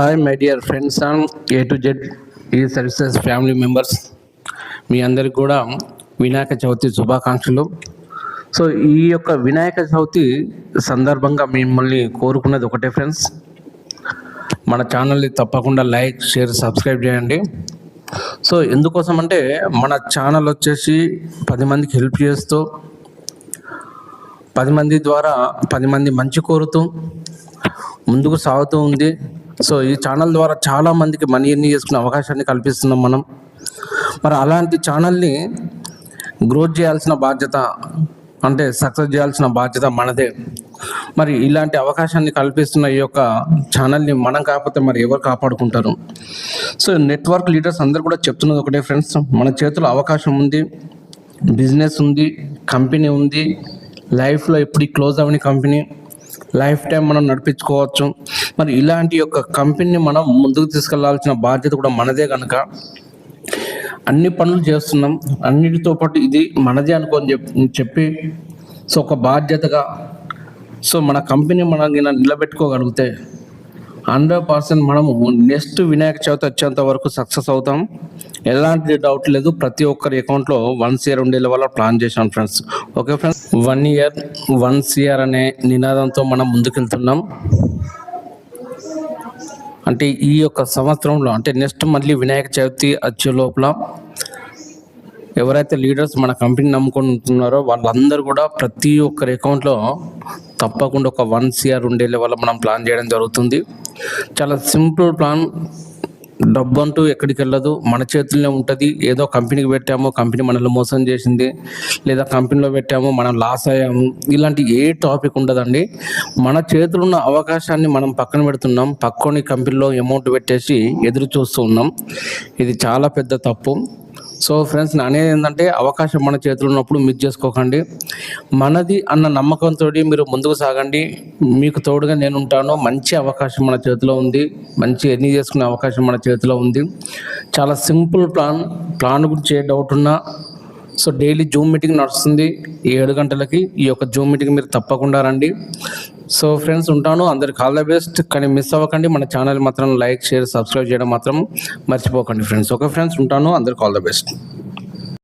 Hi my dear friends and A to Z E services family members మీ అందరికి కూడా వినాయక చవితి శుభాకాంక్షలు. So ఈ యొక్క వినాయక చవితి సందర్భంగా మిమ్మల్ని కోరుకున్నది ఒకటే ఫ్రెండ్స్ మన ఛానల్ని తప్పకుండా లైక్ షేర్ సబ్స్క్రైబ్ చేయండి. సో ఎందుకోసం అంటే మన ఛానల్ వచ్చేసి పది మందికి హెల్ప్ చేస్తూ పది మంది ద్వారా పది మంది మంచి కోరుతూ ముందుకు సాగుతూ ఉంది. సో ఈ ఛానల్ ద్వారా చాలా మందికి మనీ ఎన్ని చేసుకునే అవకాశాన్ని కల్పిస్తున్నాం మనం. మరి అలాంటి ఛానల్ని గ్రోత్ చేయాల్సిన బాధ్యత అంటే సక్సెస్ చేయాల్సిన బాధ్యత మనదే. మరి ఇలాంటి అవకాశాన్ని కల్పిస్తున్న ఈ యొక్క ఛానల్ని మనం కాకపోతే మరి ఎవరు కాపాడుకుంటారు? సో నెట్వర్క్ లీడర్స్ అందరు కూడా చెప్తున్నది ఒకటే ఫ్రెండ్స్ మన చేతిలో అవకాశం ఉంది బిజినెస్ ఉంది కంపెనీ ఉంది లైఫ్లో ఎప్పుడు క్లోజ్ అవని కంపెనీ లైఫ్ టైం మనం నడిపించుకోవచ్చు. మరి ఇలాంటి యొక్క కంపెనీని మనం ముందుకు తీసుకెళ్ళాల్సిన బాధ్యత కూడా మనదే కనుక అన్ని పనులు చేస్తున్నాం. అన్నిటితో పాటు ఇది మనదే అనుకోని చెప్పి చెప్పి సో ఒక బాధ్యతగా సో మన కంపెనీ మనం నిలబెట్టుకోగలిగితే హండ్రెడ్ పర్సెంట్ మనము నెక్స్ట్ వినాయక చవితి వచ్చేంత వరకు సక్సెస్ అవుతాం. ఎలాంటి డౌట్ లేదు. ప్రతి ఒక్కరి అకౌంట్లో వన్స్ ఇయర్ ఉండేల వల్ల ప్లాన్ చేశాం friends. Okay friends? One year once year అనే నినాదంతో మనం ముందుకెళ్తున్నాం. అంటే ఈ యొక్క సంవత్సరంలో అంటే నెక్స్ట్ మళ్ళీ వినాయక చవితి వచ్చే లోపల ఎవరైతే లీడర్స్ మన కంపెనీ నమ్ముకుంటున్నారో ఉంటున్నారో వాళ్ళందరూ కూడా ప్రతి ఒక్కరి అకౌంట్లో తప్పకుండా ఒక వన్ సిఆర్ ఉండే లెవెల్ మనం ప్లాన్ చేయడం జరుగుతుంది. చాలా సింపుల్ ప్లాన్ డబ్బు అంటూ ఎక్కడికి వెళ్ళదు. మన చేతుల్లోనే ఉంటుంది. ఏదో కంపెనీకి పెట్టాము కంపెనీ మనల్ని మోసం చేసింది. లేదా కంపెనీలో పెట్టాము మనం లాస్ అయ్యాము. ఇలాంటి ఏ టాపిక్ ఉండదండి. మన చేతులు ఉన్న అవకాశాన్ని మనం పక్కన పెడుతున్నాం. పక్కని కంపెనీలో అమౌంట్ పెట్టేసి ఎదురు చూస్తూ ఉన్నాం. ఇది చాలా పెద్ద తప్పు. సో ఫ్రెండ్స్ నా అనేది ఏంటంటే అవకాశం మన చేతిలో ఉన్నప్పుడు మిస్ చేసుకోకండి. మనది అన్న నమ్మకంతో మీరు ముందుకు సాగండి. మీకు తోడుగా నేను ఉంటాను. మంచి అవకాశం మన చేతిలో ఉంది. మంచి ఎన్ని చేసుకునే అవకాశం మన చేతిలో ఉంది. చాలా సింపుల్ ప్లాన్. ప్లాన్ గురించి ఏ డౌట్ ఉన్నా సో డైలీ జూమ్ మీటింగ్ నడుస్తుంది. ఏడు గంటలకి ఈ యొక్క జూమ్ మీటింగ్ మీరు తప్పకుండా రండి. సో ఫ్రెండ్స్ ఉంటాను. అందరికి ఆల్ ద బెస్ట్. కానీ మిస్ అవ్వకండి. మన ఛానల్ మాత్రం లైక్ షేర్ సబ్స్క్రైబ్ చేయడం మాత్రం మర్చిపోకండి ఫ్రెండ్స్. ఓకే ఫ్రెండ్స్ ఉంటాను. అందరికి ఆల్ ద బెస్ట్.